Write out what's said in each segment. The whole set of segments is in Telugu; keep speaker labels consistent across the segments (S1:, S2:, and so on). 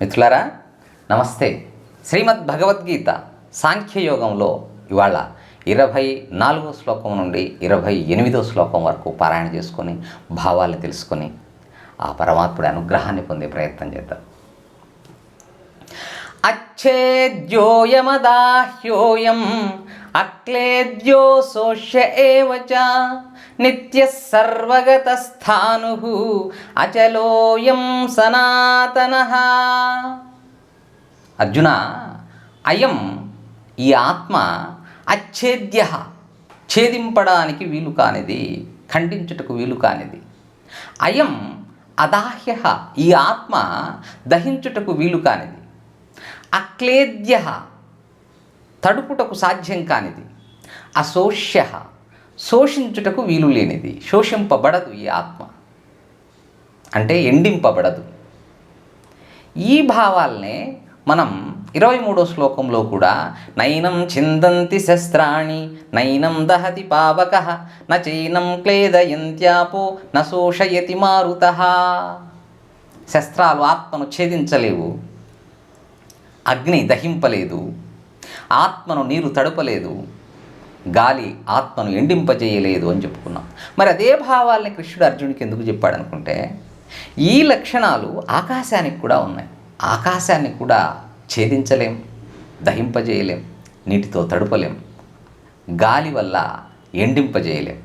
S1: మిత్రులారా నమస్తే. శ్రీమద్ భగవద్గీత సాంఖ్యయోగంలో ఇవాళ ఇరవై నాలుగో శ్లోకం నుండి ఇరవై ఎనిమిదో శ్లోకం వరకు పారాయణ చేసుకొని భావాలు తెలుసుకొని ఆ పరమాత్ముడి అనుగ్రహాన్ని పొందే ప్రయత్నం చేద్దాం. అచ్చేద్యోయమదాహ్యోయం అక్లేద్యో శోష్య ఏవచ చ. నిత్య సర్వగతస్థాను అచలోయం సనాతన. అర్జున అయం ఈ ఆత్మ అచ్ఛేద్య ఛేదింపడానికి వీలు కానిది ఖండించుటకు వీలు కానిది. అయం అదాహ్య ఈ ఆత్మ దహించుటకు వీలు కానిది. అక్లేద్య తడుపుటకు సాధ్యం కానిది. అశోష్య శోషించుటకు వీలు లేనిది. శోషింపబడదు ఈ ఆత్మ. అంటే ఎండింపబడదు. ఈ భావాల్నే మనం ఇరవై మూడో శ్లోకంలో కూడా నైనం చిందంతి శస్త్రాణి నైనం దహతి పావక నైనం క్లేదయంత్యాపో న శోషయతి మారుత. శస్త్రాలు ఆత్మను ఛేదించలేవు. అగ్ని దహింపలేదు. ఆత్మను నీరు తడపలేదు. గాలి ఆత్మను ఎండింపజేయలేదు అని చెప్పుకున్నాం. మరి అదే భావాల్ని కృష్ణుడు అర్జునుడికి ఎందుకు చెప్పాడు అనుకుంటే ఈ లక్షణాలు ఆకాశానికి కూడా ఉన్నాయి. ఆకాశాన్ని కూడా ఛేదించలేం దహింపజేయలేం నీటితో తడుపలేం గాలి వల్ల ఎండింపజేయలేం.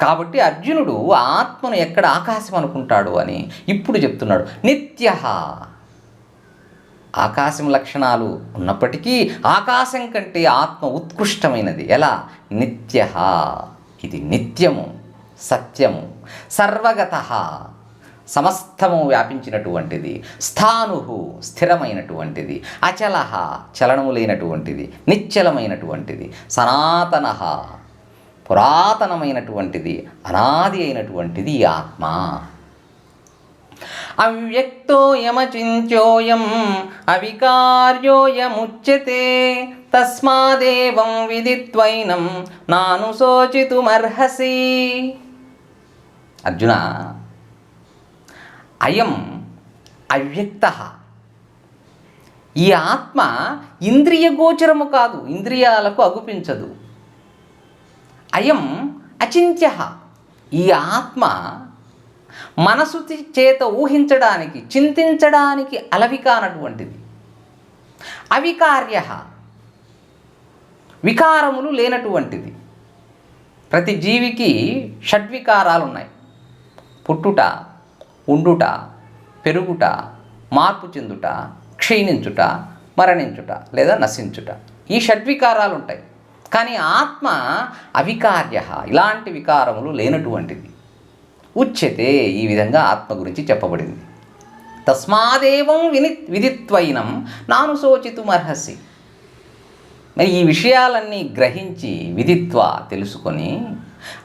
S1: కాబట్టి అర్జునుడు ఆత్మను ఎక్కడ ఆకాశం అనుకుంటాడు అని ఇప్పుడు చెప్తున్నాడు. నిత్య ఆకాశం లక్షణాలు ఉన్నప్పటికీ ఆకాశం కంటే ఆత్మ ఉత్కృష్టమైనది. ఎలా? నిత్య. ఇది నిత్యము సత్యము సర్వగత. సమస్తము వ్యాపించినటువంటిది స్థాను స్థిరమైనటువంటిది అచల చలనము లేనటువంటిది నిశ్చలమైనటువంటిది సనాతన పురాతనమైనటువంటిది అనాది అయినటువంటిది ఆత్మ. అవ్యక్తోయమచింత్యోయం అవికార్యోయముచ్యతే తస్మాదేవం విదిత్వైనం నాను శోచితుమర్హసి. అర్జున అయం అవ్యక్త. ఈ ఆత్మ ఇంద్రియ గోచరము కాదు ఇంద్రియాలకు అగుపించదు. అయం అచింత్య. ఈ ఆత్మ మనసు చేత ఊహించడానికి చింతించడానికి అలవి కానటువంటిది. అవికార్య. వికారములు లేనటువంటిది. ప్రతి జీవికి షడ్వికారాలు ఉన్నాయి పుట్టుట ఉండుట పెరుగుట మార్పు చెందుట క్షీణించుట మరణించుట లేదా నశించుట. ఈ షడ్వికారాలు ఉంటాయి కానీ ఆత్మ అవికార్య. ఇలాంటి వికారములు లేనటువంటిది. ఉచ్యతే ఈ విధంగా ఆత్మ గురించి చెప్పబడింది. తస్మాదేవం విని విదిత్వైనం నాను శోచితుమర్హసి. మరి ఈ విషయాలన్నీ గ్రహించి విదిత్వ తెలుసుకొని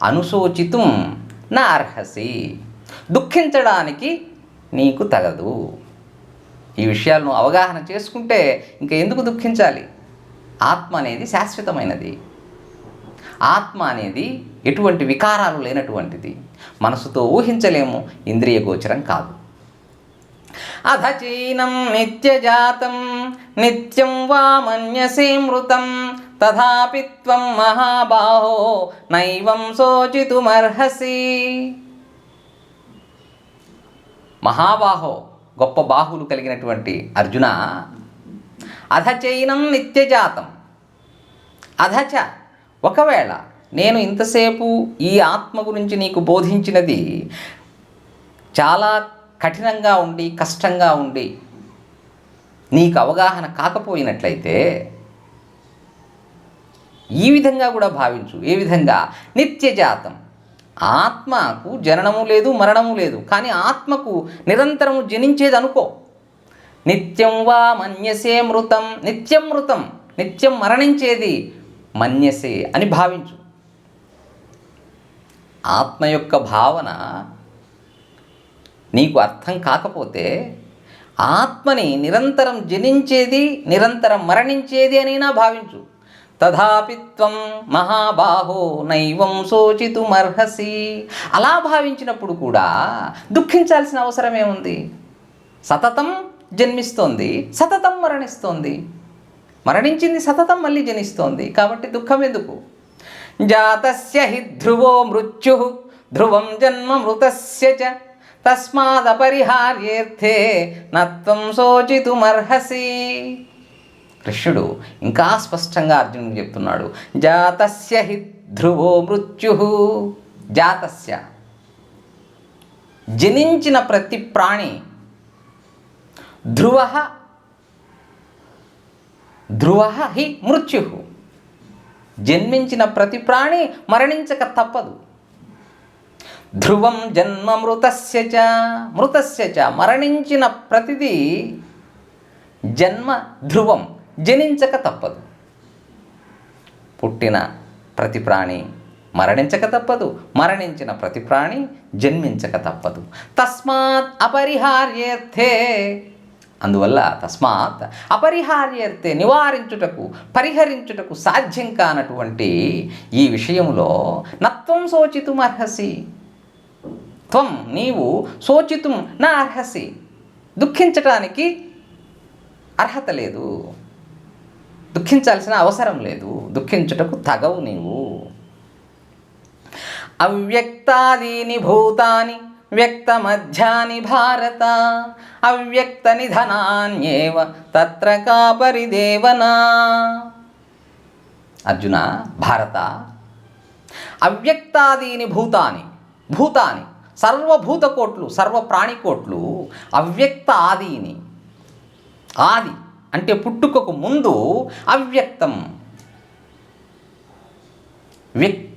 S1: అనుశోచితం నా అర్హసి దుఃఖించడానికి నీకు తగదు. ఈ విషయాలను అవగాహన చేసుకుంటే ఇంకా ఎందుకు దుఃఖించాలి? ఆత్మ అనేది శాశ్వతమైనది. ఆత్మ అనేది ఎటువంటి వికారాలు లేనటువంటిది. మనసుతో ఊహించలేము ఇంద్రియ గోచరం కాదు. అధచీనం నిత్యజాతం నిత్యం వా మన్యసే మృతం తథాపి త్వం మహాబాహో నైవం శోచితుమర్హసి. మహాబాహో గొప్ప బాహులు కలిగినటువంటి అర్జున అధచైనం నిత్యజాతం. అధచ ఒకవేళ నేను ఇంతసేపు ఈ ఆత్మ గురించి నీకు బోధించినది చాలా కఠినంగా ఉండి కష్టంగా ఉండి నీకు అవగాహన కాకపోయినట్లయితే ఈ విధంగా కూడా భావించు. ఏ విధంగా? నిత్యజాతం. ఆత్మకు జననము లేదు మరణము లేదు. కానీ ఆత్మకు నిరంతరము జనించేది అనుకో నిత్యం వా మన్యసే మృతం నిత్యం మృతం నిత్యం మరణించేది మన్యసే అని భావించు. ఆత్మ యొక్క భావన నీకు అర్థం కాకపోతే ఆత్మని నిరంతరం జనించేది నిరంతరం మరణించేది అనైనా భావించు. తథాపి త్వం మహాబాహో నైవం శోచితుమర్హసి. అలా భావించినప్పుడు కూడా దుఃఖించాల్సిన అవసరమే ఉంది. సతతం జన్మిస్తోంది సతతం మరణిస్తోంది. మరణించింది సతతం మళ్ళీ జనిస్తోంది. కాబట్టి దుఃఖం ఎందుకు? జాతస్య హి ధ్రువో మృత్యు ధ్రువం జన్మ మృతస్య చ. తస్మాదపరిహార్యేర్థే నత్వం శోచితుమర్హసి. కృష్ణుడు ఇంకా స్పష్టంగా అర్జునుడు చెప్తున్నాడు. జాతస్య హి ధ్రువో మృత్యు జాతస్య. జనించిన ప్రతి ప్రాణి ధ్రువ ధ్రువ హి మృత్యు. జన్మించిన ప్రతి ప్రాణి మరణించక తప్పదు. ధ్రువం జన్మ మృతస్య చ మృతస్య చ మరణించిన ప్రతిదీ జన్మ ధ్రువం జనించక తప్పదు. పుట్టిన ప్రతి ప్రాణి మరణించక తప్పదు మరణించిన ప్రతి ప్రాణి జన్మించక తప్పదు. తస్మాత్ అపరిహార్యేర్థే అందువల్ల తస్మాత్ అపరిహార్యేర్థే నివారించుటకు పరిహరించుటకు సాధ్యం కానటువంటి ఈ విషయంలో నత్వం శోచితుమర్హసి. త్వం నీవు శోచితుం నా అర్హసి దుఃఖించటానికి అర్హత లేదు. దుఃఖించాల్సిన అవసరం లేదు. దుఃఖించుటకు తగవు నీవు. అవ్యక్తాదీని భూతాని వ్యక్తమధ్యాని భారత. అవ్యక్త నిధనాన్యేవ తత్ర కా పరిదేవనా అర్జున భారత. అవ్యక్తాదీని భూతాని భూతాని సర్వభూతకోట్లు సర్వ ప్రాణికోట్లు అవ్యక్త ఆదిని ఆది అంటే పుట్టుకకు ముందు అవ్యక్తం. వ్యక్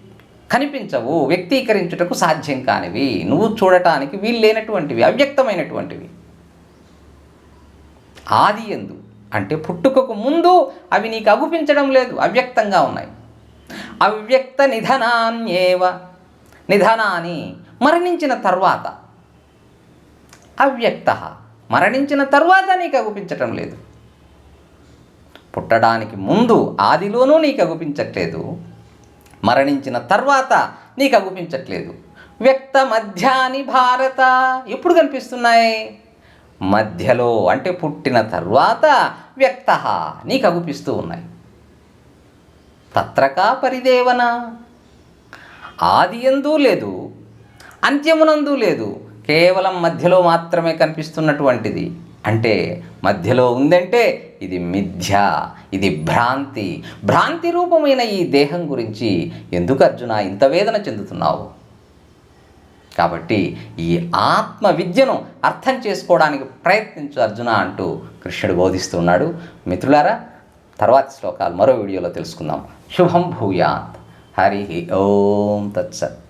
S1: కనిపించవు వ్యక్తీకరించుటకు సాధ్యం కానివి. నువ్వు చూడటానికి వీల్లేనటువంటివి అవ్యక్తమైనటువంటివి. ఆది ఎందు అంటే పుట్టుకకు ముందు అవి నీకు అగుపించడం లేదు అవ్యక్తంగా ఉన్నాయి. అవ్యక్త నిధనాన్యేవ నిధనాన్ని మరణించిన తర్వాత. అవ్యక్త మరణించిన తర్వాత నీకు అగుపించటం లేదు. పుట్టడానికి ముందు ఆదిలోనూ నీకు అగుపించట్లేదు. మరణించిన తర్వాత నీకు అగుపించట్లేదు వ్యక్త మధ్యాని భారత ఎప్పుడు కనిపిస్తున్నాయి? మధ్యలో అంటే పుట్టిన తర్వాత వ్యక్త నీకు అగుపిస్తూ ఉన్నాయి. తత్రకా పరిదేవన. ఆది ఎందు లేదు అంత్యమునందు లేదు కేవలం మధ్యలో మాత్రమే కనిపిస్తున్నటువంటిది. అంటే మధ్యలో ఉందంటే ఇది మిథ్య ఇది భ్రాంతి. భ్రాంతి రూపమైన ఈ దేహం గురించి ఎందుకు అర్జున ఇంత వేదన చెందుతున్నావు? కాబట్టి ఈ ఆత్మ విద్యను అర్థం చేసుకోవడానికి ప్రయత్నించు అర్జున అంటూ కృష్ణుడు బోధిస్తున్నాడు. మిత్రులారా తర్వాతి శ్లోకాలు మరో వీడియోలో తెలుసుకుందాం. శుభం భూయాత్. హరి ఓం తత్సత్.